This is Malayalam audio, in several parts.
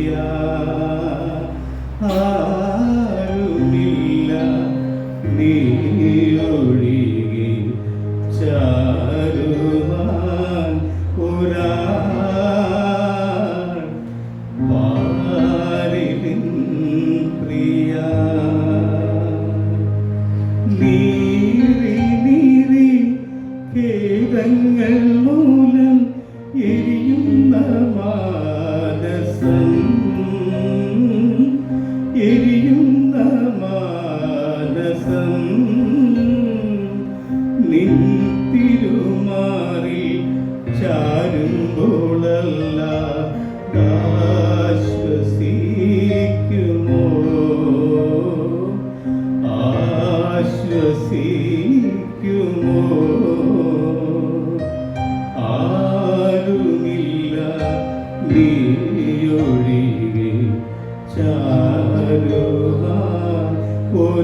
പ്രിയ ആരുമില്ല എരിയുന്ന മാനസം നിൻ തിരുമാറി ചാരുമ്പോളല്ല. ആശ്വസിക്കുമോ? ആശ്വസിക്കുമോ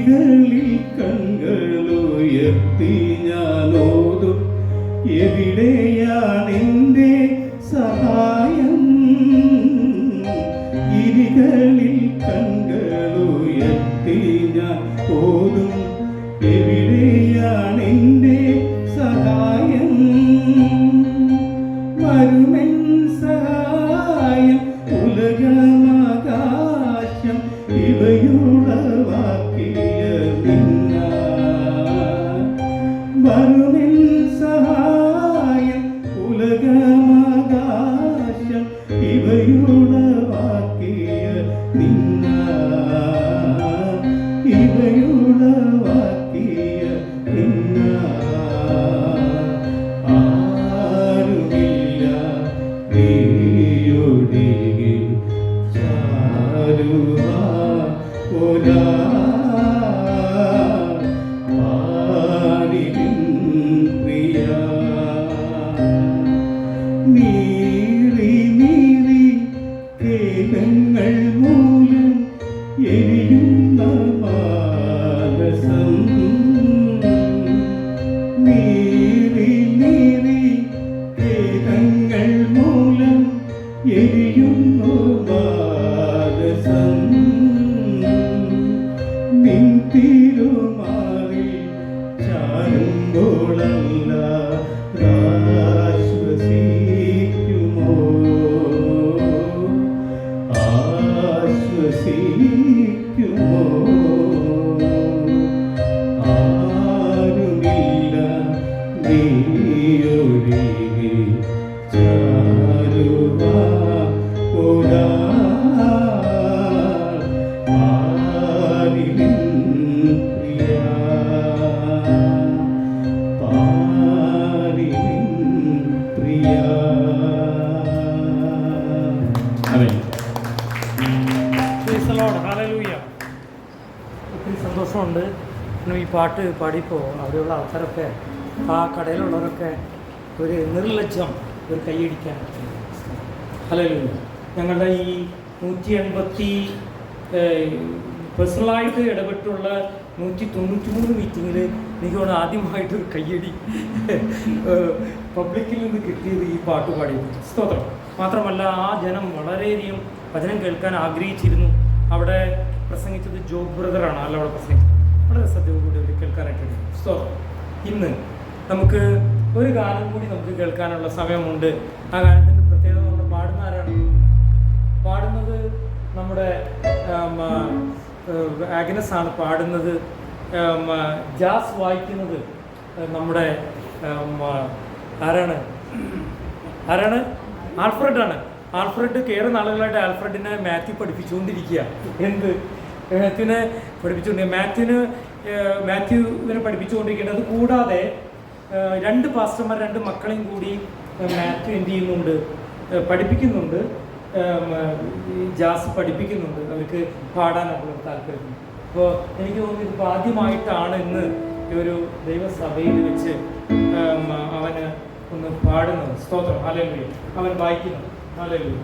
ഗിരികളിൽ കണ്ണുകളുയർത്തി ഞാൻ ഓതും എവിടെയാണെന്റെ സഹായം? ഗിരികളിൽ കണ്ണുകളുയർത്തി ഞാൻ ഓതും എവിടെയാണെന്റെ സഹായം? വരുമെൻ സഹായം love. ചാരുമ്പോളല്ല പാട്ട് പാടിയപ്പോൾ അവിടെയുള്ള ആൾക്കാരൊക്കെ ആ കടയിലുള്ളവരൊക്കെ ഒരു നിർലജ്ജം ഒരു കൈയടിക്കാൻ ഹല്ലേലൂയ. ഞങ്ങളുടെ ഈ നൂറ്റി എൺപത്തി പേഴ്സണലായിട്ട് ഇടപെട്ടുള്ള നൂറ്റി തൊണ്ണൂറ്റി മൂന്ന് മീറ്റിങ്ങിൽ എനിക്ക് തോന്നുന്നു ആദ്യമായിട്ടൊരു കയ്യടി പബ്ലിക്കിൽ നിന്ന് കിട്ടിയത് ഈ പാട്ട് പാടി സ്തോത്രം മാത്രമല്ല ആ ജനം വളരെയധികം വചനം കേൾക്കാൻ ആഗ്രഹിച്ചിരുന്നു അവിടെ പ്രസംഗിച്ചത് ജോബ് ബ്രദറാണ് അല്ല അവിടെ പ്രസംഗിച്ചത് വളരെ കൂടി അവർ കേൾക്കാനായിട്ട് സ്തോത്രം ഇന്ന് നമുക്ക് ഒരു ഗാനം കൂടി നമുക്ക് കേൾക്കാനുള്ള സമയമുണ്ട് ആ ഗാനത്തിന്റെ പ്രത്യേകത നമ്മൾ പാടുന്ന ആരാണ് പാടുന്നത് നമ്മുടെ ആഗ്നസ് ആണ് പാടുന്നത് ജാസ് വായിക്കുന്നത് നമ്മുടെ ആരാണ്? ആരാണ്? ആൽഫ്രഡാണ്. ആൽഫ്രഡ് കയറി ആളുകളായിട്ട് ആൽഫ്രഡിനെ മാത്യു പഠിപ്പിച്ചുകൊണ്ടിരിക്കുക. എന്ത്? മാത്യുവിനെ പഠിപ്പിച്ചുകൊണ്ട് മാത്യുവിന് മാത്യുവിനെ പഠിപ്പിച്ചുകൊണ്ടിരിക്കുന്നത് കൂടാതെ രണ്ട് പാസ്റ്റർമാർ രണ്ട് മക്കളെയും കൂടി മാത്യു എന്ത് ചെയ്യുന്നുണ്ട്? പഠിപ്പിക്കുന്നുണ്ട്. ജാസ് പഠിപ്പിക്കുന്നുണ്ട്. അവർക്ക് പാടാനുള്ള താല്പര്യം അപ്പോൾ എനിക്ക് തോന്നുന്നു ഇതിപ്പോൾ ആദ്യമായിട്ടാണ് ഇന്ന് ഈ ഒരു ദൈവസഭയിൽ വെച്ച് അവന് ഒന്ന് പാടുന്നത്. സ്തോത്രം. അല്ലെങ്കിൽ അവൻ വായിക്കുന്നത് അല്ലെങ്കിലും